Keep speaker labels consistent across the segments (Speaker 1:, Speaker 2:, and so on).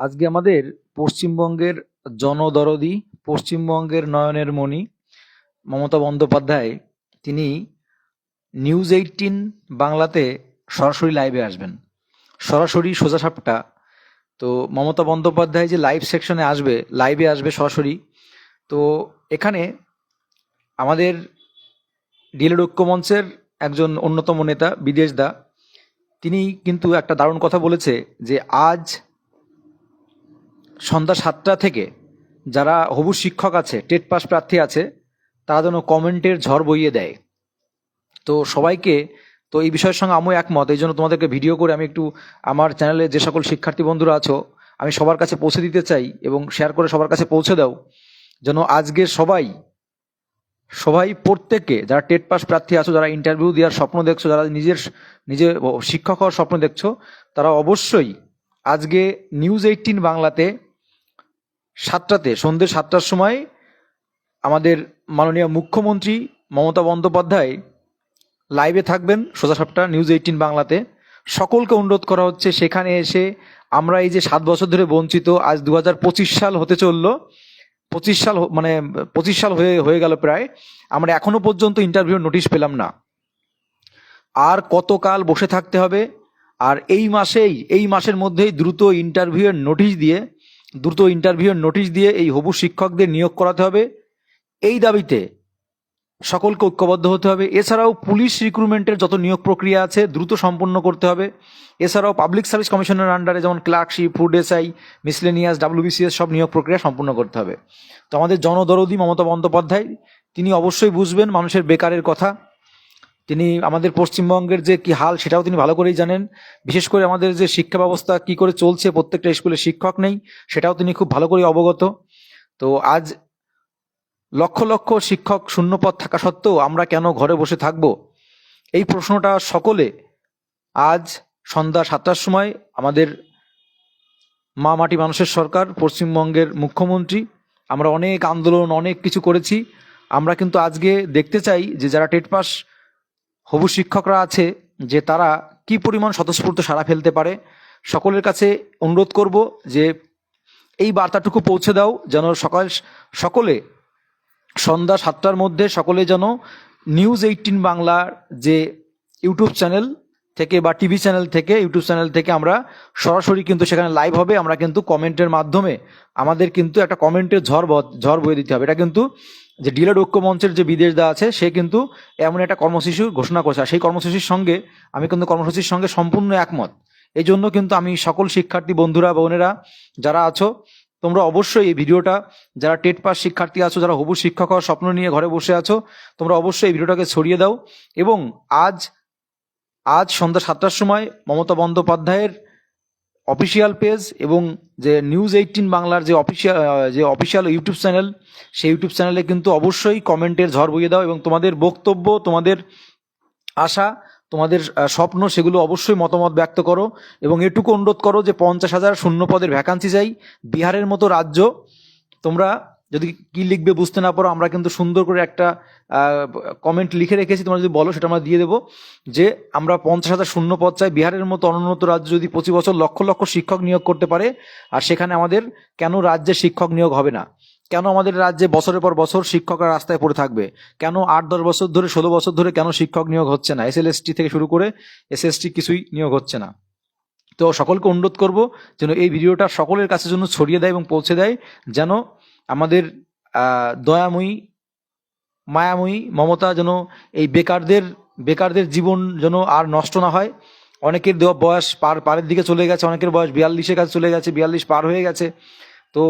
Speaker 1: আজকে আমাদের পশ্চিমবঙ্গের জনদরদি, পশ্চিমবঙ্গের নয়নের মণি, মমতা বন্দ্যোপাধ্যায়, তিনি নিউজ এইটিন বাংলাতে সরাসরি লাইভে আসবেন। সরাসরি সোজাসাপটা তো মমতা বন্দ্যোপাধ্যায় যে লাইভ সেকশনে আসবে, লাইভে আসবে সরাসরি। তো এখানে আমাদের ডিএলএড ঐক্যমঞ্চের একজন অন্যতম নেতা, বিদেশ দা, তিনি কিন্তু একটা দারুণ কথা বলেছে যে, আজ সন্ধ্যা সাতটা থেকে যারা হবু শিক্ষক আছে, টেট পাস প্রার্থী আছে, তারা যেন কমেন্টের ঝড় বইয়ে দেয়। তো সবাইকে তো এই বিষয়ের সঙ্গে আমিও একমত। এই জন্য তোমাদেরকে ভিডিও করে আমি একটু আমার চ্যানেলে যে সকল শিক্ষার্থী বন্ধুরা আছো, আমি সবার কাছে পৌঁছে দিতে চাই এবং শেয়ার করে সবার কাছে পৌঁছে দাও, যেন আজকে সবাই সবাই প্রত্যেককে যারা টেট পাস প্রার্থী আছো, যারা ইন্টারভিউ দেওয়ার স্বপ্ন দেখছ, যারা নিজের, নিজে শিক্ষক হওয়ার স্বপ্ন দেখছ, তারা অবশ্যই আজকে নিউজ এইটিন বাংলাতে সাতটাতে, সন্ধ্যে সাতটার সময় আমাদের মাননীয় মুখ্যমন্ত্রী মমতা বন্দ্যোপাধ্যায় লাইভে থাকবেন সোজা সাপটা নিউজ এইটিন বাংলাতে। সকলকে অনুরোধ করা হচ্ছে, সেখানে এসে আমরা এই যে সাত বছর ধরে বঞ্চিত, আজ দু হাজার পঁচিশ সাল হতে চলল, পঁচিশ সাল মানে পঁচিশ সাল হয়ে হয়ে গেল প্রায়। আমরা এখনও পর্যন্ত ইন্টারভিউ নোটিশ পেলাম না। আর কতকাল বসে থাকতে হবে, আর এই মাসেই, এই মাসের মধ্যেই দ্রুত ইন্টারভিউয়ের নোটিশ দিয়ে দ্রুত ইন্টারভিউয়ের নোটিশ দিয়ে এই হবু শিক্ষকদের নিয়োগ করাতে হবে। এই দাবিতে সকলকে ঐক্যবদ্ধ হতে হবে। এছাড়াও পুলিশ রিক্রুটমেন্টের যত নিয়োগ প্রক্রিয়া আছে, দ্রুত সম্পন্ন করতে হবে। এছাড়াও পাবলিক সার্ভিস কমিশনের আন্ডারে যেমন clerkship food SI miscellaneous WBCS সব নিয়োগ প্রক্রিয়া সম্পূর্ণ করতে হবে। তো আমাদের জনদরদি মমতা বন্দ্যোপাধ্যায়, তিনি অবশ্যই বুঝবেন মানুষের বেকারের কথা। তিনি আমাদের পশ্চিমবঙ্গের যে কি হাল সেটাও তিনি ভালো করেই জানেন। বিশেষ করে আমাদের যে শিক্ষা ব্যবস্থা কি করে চলছে, প্রত্যেকটা স্কুলে শিক্ষক নেই, সেটাও তিনি খুব ভালো করে অবগত। তো আজ লক্ষ লক্ষ শিক্ষক শূন্যপদ থাকা সত্ত্বেও আমরা কেন ঘরে বসে থাকব? এই প্রশ্নটা সকলে আজ সন্ধ্যা সাতটার সময় আমাদের মা মাটি মানুষের সরকার, পশ্চিমবঙ্গের মুখ্যমন্ত্রী, আমরা অনেক আন্দোলন, অনেক কিছু করেছি। আমরা কিন্তু আজকে দেখতে চাই যে যারা টেট পাস হবু শিক্ষকরা আছে যে তারা কি পরিমাণ স্বতঃস্ফূর্ত সারা ফেলতে পারে। সকলের কাছে অনুরোধ করব যে এই বার্তাটুকু পৌঁছে দাও যেন সকাল সকলে সন্ধ্যা সাতটার মধ্যে সকলে যেন নিউজ এইটিন বাংলার যে ইউটিউব চ্যানেল থেকে বা টিভি চ্যানেল থেকে, ইউটিউব চ্যানেল থেকে আমরা সরাসরি কিন্তু সেখানে লাইভ হবে। আমরা কিন্তু কমেন্টের মাধ্যমে আমাদের কিন্তু একটা কমেন্টের ঝড় ঝড় বয়ে দিতে হবে। এটা কিন্তু যে ডিলার ঐক্য মঞ্চের যে বিদেশ দা আছে, সে কিন্তু এমন একটা কর্মসূচি ঘোষণা করেছে। সেই কর্মসূচির সঙ্গে, আমি কিন্তু কর্মসূচির সঙ্গে সম্পূর্ণ একমত। এই জন্য কিন্তু আমি সকল শিক্ষার্থী বন্ধুরা, বোনেরা যারা আছো, তোমরা অবশ্যই এই ভিডিওটা, যারা টেট পাস শিক্ষার্থী আছো, যারা হবু শিক্ষক হওয়ার স্বপ্ন নিয়ে ঘরে বসে আছো, তোমরা অবশ্যই এই ভিডিওটাকে ছড়িয়ে দাও। এবং আজ আজ সন্ধ্যা সাতটার সময় মমতা বন্দ্যোপাধ্যায়ের অফিসিয়াল পেজ এবং যে নিউজ এইটিন বাংলার যে অফিসিয়াল যে অফিসিয়াল ইউটিউব চ্যানেল, সেই ইউটিউব চ্যানেলে কিন্তু অবশ্যই কমেন্টের ঝড় বইয়ে দাও এবং তোমাদের বক্তব্য, তোমাদের আশা, তোমাদের স্বপ্ন, সেগুলো অবশ্যই মতামত ব্যক্ত করো এবং এটুকু অনুরোধ করো যে পঞ্চাশ হাজার শূন্য পদের ভ্যাকান্সি চাই। বিহারের মতো রাজ্য, তোমরা যদি কি লিখবে বুঝতে না পারো, আমরা কিন্তু সুন্দর করে একটা কমেন্ট লিখে রেখেছি, তোমরা যদি বলো সেটা আমরা দিয়ে দেবো, যে আমরা পঞ্চাশ হাজার শূন্য পদ চাই, বিহারের মতো অনুন্নত রাজ্য যদি পঁচিশ বছর লক্ষ লক্ষ শিক্ষক নিয়োগ করতে পারে, আর সেখানে আমাদের কেন রাজ্যে শিক্ষক নিয়োগ হবে না? কেন আমাদের রাজ্যে বছরের পর বছর শিক্ষকরা রাস্তায় পড়ে থাকবে? কেন আট দশ বছর ধরে, ষোলো বছর ধরে কেন শিক্ষক নিয়োগ হচ্ছে না? এসএলএসটি থেকে শুরু করে এসএসটি কিছুই নিয়োগ হচ্ছে না। তো সকলকে অনুরোধ করব যেন এই ভিডিওটা সকলের কাছে জন্য ছড়িয়ে দেয় এবং পৌঁছে দেয়, যেন আমাদের দয়াময়ী, মায়াময়ী মমতা যেন এই বেকারদের বেকারদের জীবন যেন আর নষ্ট না হয়। অনেকের বয়স পার, পারের দিকে চলে গেছে, অনেকের বয়স বিয়াল্লিশের কাছে চলে গেছে, বিয়াল্লিশ পার হয়ে গেছে। তো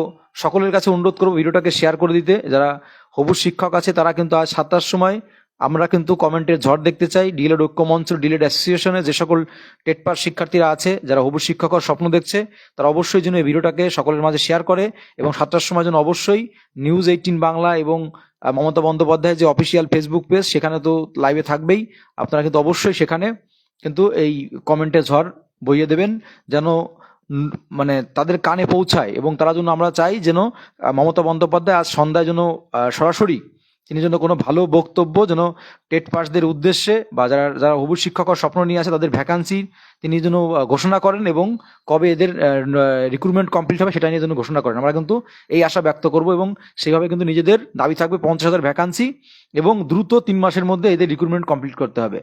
Speaker 1: সকলের কাছে অনুরোধ করব ভিডিওটাকে শেয়ার করে দিতে। যারা হবু শিক্ষক আছে, তারা কিন্তু আজ সাতটার সময় আমরা কিন্তু কমেন্টের ঝড় দেখতে চাই। ডিলেড ঐক্য মঞ্চ ডিলেড অ্যাসোসিয়েশনে যে সকল টেট পাস শিক্ষার্থীরা আছে, যারা হবু শিক্ষক স্বপ্ন দেখছে, তারা অবশ্যই যেন এই ভিডিওটাকে সকলের মাঝে শেয়ার করে এবং সাতটার সময় যেন অবশ্যই নিউজ এইটিন বাংলা এবং মমতা বন্দ্যোপাধ্যায় যে অফিসিয়াল ফেসবুক পেজ সেখানে তো লাইভে থাকবেই। আপনারা কিন্তু অবশ্যই সেখানে কিন্তু এই কমেন্টে ঝড় বইয়ে দেবেন, যেন মানে তাদের কানে পৌঁছায় এবং তারা জন্য আমরা চাই যেন মমতা বন্দ্যোপাধ্যায় আজ সন্ধ্যায় যেন সরাসরি তিনি যেন কোনো ভালো বক্তব্য যেন টেট পাসদের উদ্দেশ্যে বা যারা যারা হবু শিক্ষক হওয়ার স্বপ্ন নিয়ে আছে তাদের ভ্যাকান্সি তিনি যেন ঘোষণা করেন এবং কবে এদের রিক্রুটমেন্ট কমপ্লিট হবে সেটা নিয়ে যেন ঘোষণা করেন। আমরা কিন্তু এই আশা ব্যক্ত করব এবং সেইভাবে কিন্তু নিজেদের দাবি থাকবে পঞ্চাশ হাজার ভ্যাকান্সি এবং দ্রুত তিন মাসের মধ্যে এদের রিক্রুটমেন্ট কমপ্লিট করতে হবে।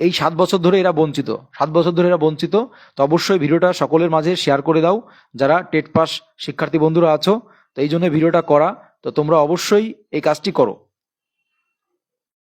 Speaker 1: এই সাত বছর ধরে এরা বঞ্চিত। সাত বছর ধরে এরা বঞ্চিত। তো অবশ্যই ভিডিওটা সকলের মাঝে শেয়ার করে দাও। যারা টেট পাস শিক্ষার্থী বন্ধুরা আছো, তো এই জন্য ভিডিওটা করা। তো তোমরা অবশ্যই এই কাজটি করো।